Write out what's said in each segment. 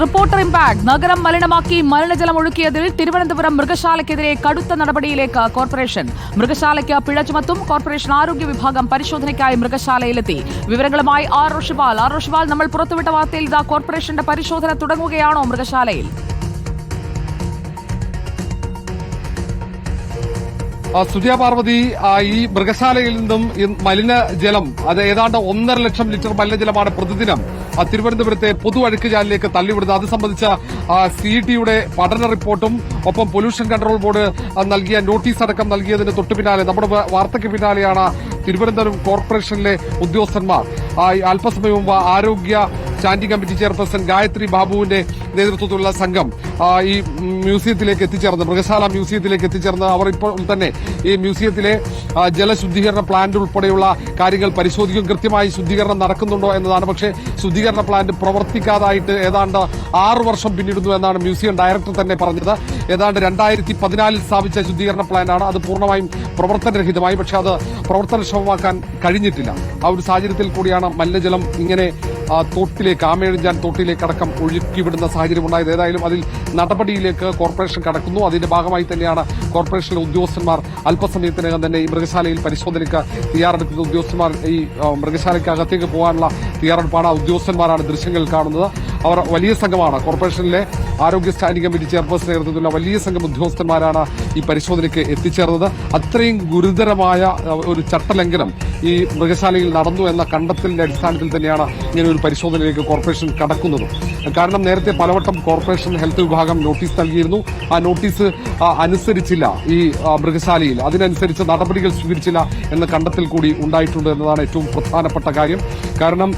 Reporter impact. നഗരം മലിനമാക്കി മലിനജലം ഒഴുക്കിയതിൽ തിരുവനന്തപുരം മൃഗശാലയ്ക്കെതിരെ കടുത്ത നടപടിയിലേക്ക് കോർപ്പറേഷൻ. മൃഗശാലയ്ക്ക് പിഴ ചുമത്തും കോർപ്പറേഷൻ ആരോഗ്യ വിഭാഗം പരിശോധനയ്ക്കായി മൃഗശാലയിലെത്തി. വിവരങ്ങളുമായി ആർ റോഷിപാൽ ആർ റോഷിപാൽ നമ്മൾ പുറത്തുവിട്ട വാർത്തയിൽ ഇതാ കോർപ്പറേഷന്റെ പരിശോധന തുടങ്ങുകയാണോ മൃഗശാലയിൽ? ആ, സുജയ പാർവതി ഈ മൃഗശാലയിൽ നിന്നും മലിനജലം അത് ഏതാണ്ട് ഒന്നര ലക്ഷം ലിറ്റർ മലിനജലമാണ് പ്രതിദിനം തിരുവനന്തപുരത്തെ പൊതു അഴുക്കുചാലിലേക്ക് തള്ളിവിടുന്നത്. അത് സംബന്ധിച്ച സി ടിയുടെ പഠന റിപ്പോർട്ടും ഒപ്പം പൊല്യൂഷൻ കൺട്രോൾ ബോർഡ് നൽകിയ നോട്ടീസ് അടക്കം നൽകിയതിന് തൊട്ടു പിന്നാലെ നമ്മുടെ വാർത്തയ്ക്ക് പിന്നാലെയാണ് തിരുവനന്തപുരം കോർപ്പറേഷനിലെ ഉദ്യോഗസ്ഥന്മാർ. അല്പസമയം മുമ്പ് ആരോഗ്യ സ്റ്റാൻഡിംഗ് കമ്മിറ്റി ചെയർപേഴ്സൺ ഗായത്രി ബാബുവിന്റെ നേതൃത്വത്തിലുള്ള സംഘം ഈ മ്യൂസിയത്തിലേക്ക് എത്തിച്ചേർന്ന് മൃഗശാല മ്യൂസിയത്തിലേക്ക് എത്തിച്ചേർന്ന് അവർ ഇപ്പോൾ തന്നെ ഈ മ്യൂസിയത്തിലെ ജലശുദ്ധീകരണ പ്ലാന്റ് ഉൾപ്പെടെയുള്ള കാര്യങ്ങൾ പരിശോധിക്കും. കൃത്യമായി ശുദ്ധീകരണം നടക്കുന്നുണ്ടോ എന്നതാണ്. പക്ഷേ ശുദ്ധീകരണ പ്ലാന്റ് പ്രവർത്തിക്കാതായിട്ട് ഏതാണ്ട് ആറു വർഷം പിന്നിടുന്നു എന്നാണ് മ്യൂസിയം ഡയറക്ടർ തന്നെ പറഞ്ഞത്. ഏതാണ്ട് രണ്ടായിരത്തി പതിനാലിൽ സ്ഥാപിച്ച ശുദ്ധീകരണ പ്ലാന്റാണ്. അത് പൂർണമായും പ്രവർത്തനരഹിതമായി. പക്ഷേ അത് പ്രവർത്തനക്ഷമമാക്കാൻ കഴിഞ്ഞിട്ടില്ല. ആ ഒരു സാഹചര്യത്തിൽ കൂടിയാണ് മലിനജലം ഇങ്ങനെ തോട്ടിലേക്ക് ആമേഴഞ്ചാൻ തോട്ടിലേക്ക് അടക്കം ഒഴുക്കിവിടുന്ന സാഹചര്യം ഉണ്ടായത് ഏതായാലും അതിൽ നടപടിയിലേക്ക് കോർപ്പറേഷൻ കടക്കുന്നു. അതിന്റെ ഭാഗമായി തന്നെയാണ് കോർപ്പറേഷനിലെ ഉദ്യോഗസ്ഥന്മാർ അല്പസമയത്തിനകം തന്നെ ഈ മൃഗശാലയിൽ പരിശോധനയ്ക്ക് തയ്യാറെടുക്കുന്ന ഉദ്യോഗസ്ഥന്മാർ ഈ മൃഗശാലയ്ക്ക് അകത്തേക്ക് പോകാനുള്ള തയ്യാറെടുപ്പാണ് ഉദ്യോഗസ്ഥന്മാരാണ് ദൃശ്യങ്ങളിൽ കാണുന്നത്. അവർ വലിയ സംഘമാണ്. കോർപ്പറേഷനിലെ ആരോഗ്യ സ്റ്റാൻഡിംഗ് കമ്മിറ്റി ചെയർപേഴ്സൺ നേതൃത്വത്തിലുള്ള വലിയ സംഘം ഉദ്യോഗസ്ഥന്മാരാണ് ഈ പരിശോധനയ്ക്ക് എത്തിച്ചേർന്നത്. അത്രയും ഗുരുതരമായ ഒരു ചട്ടലംഘനം ഈ മൃഗശാലയിൽ നടന്നു എന്ന കണ്ടെത്തലിന്റെ അടിസ്ഥാനത്തിൽ തന്നെയാണ് ഇങ്ങനെ ഒരു പരിശോധനയിലേക്ക് കോർപ്പറേഷൻ കടക്കുന്നത്. കാരണം നേരത്തെ പലവട്ടം കോർപ്പറേഷൻ ഹെൽത്ത് വിഭാഗം നോട്ടീസ് നൽകിയിരുന്നു. ആ നോട്ടീസ് അനുസരിച്ചില്ല ഈ മൃഗശാലയിൽ. അതിനനുസരിച്ച് നടപടികൾ സ്വീകരിച്ചില്ല എന്ന കണ്ടെത്തൽ കൂടി ഉണ്ടായിട്ടുണ്ട് എന്നതാണ് ഏറ്റവും പ്രധാനപ്പെട്ട കാര്യം. കാരണം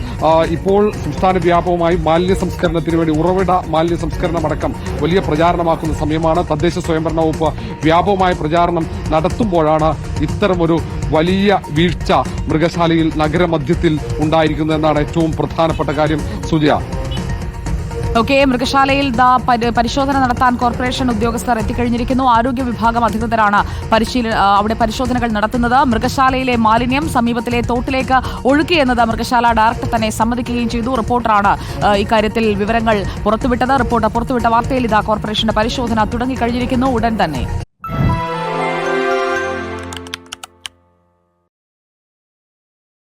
ഇപ്പോൾ സംസ്ഥാന വ്യാപകമായി മാലിന്യ സംസ്കരണത്തിന് വേണ്ടി ഉറവിട മാലിന്യ സംസ്കരണം അടക്കം വലിയ പ്രചാരണമാക്കുന്ന സമയമാണ്. തദ്ദേശ സ്വയംഭരണ വകുപ്പ് വ്യാപകമായ പ്രചാരണം നടത്തുമ്പോഴാണ് ഇത്തരമൊരു വലിയ വീഴ്ച മൃഗശാലയിൽ നഗരമധ്യത്തിൽ ഉണ്ടായിരിക്കുന്നത് എന്നാണ് ഏറ്റവും പ്രധാനപ്പെട്ട കാര്യം. സുജയ. ഓക്കെ മൃഗശാലയിൽ ദാ പരി- പരിശോധന നടത്താൻ കോർപ്പറേഷൻ ഉദ്യോഗസ്ഥർ എത്തിക്കഴിഞ്ഞിരിക്കുന്നു. ആരോഗ്യ വിഭാഗം അധികൃതരാണ് പരിശീലന അവിടെ പരിശോധനകൾ നടത്തുന്നത്. മൃഗശാലയിലെ മാലിന്യം സമീപത്തിലെ തോട്ടിലേക്ക് ഒഴുക്കിയെന്നത് മൃഗശാല ഡയറക്ടർ തന്നെ സമ്മതിക്കുകയും ചെയ്തു. റിപ്പോർട്ടറാണ് ഇക്കാര്യത്തിൽ വിവരങ്ങൾ പുറത്തുവിട്ടത്. റിപ്പോർട്ട് പുറത്തുവിട്ട വാർത്തയിൽ ഇതാ കോർപ്പറേഷന്റെ പരിശോധന തുടങ്ങിക്കഴിഞ്ഞിരിക്കുന്നു. ഉടൻ തന്നെ.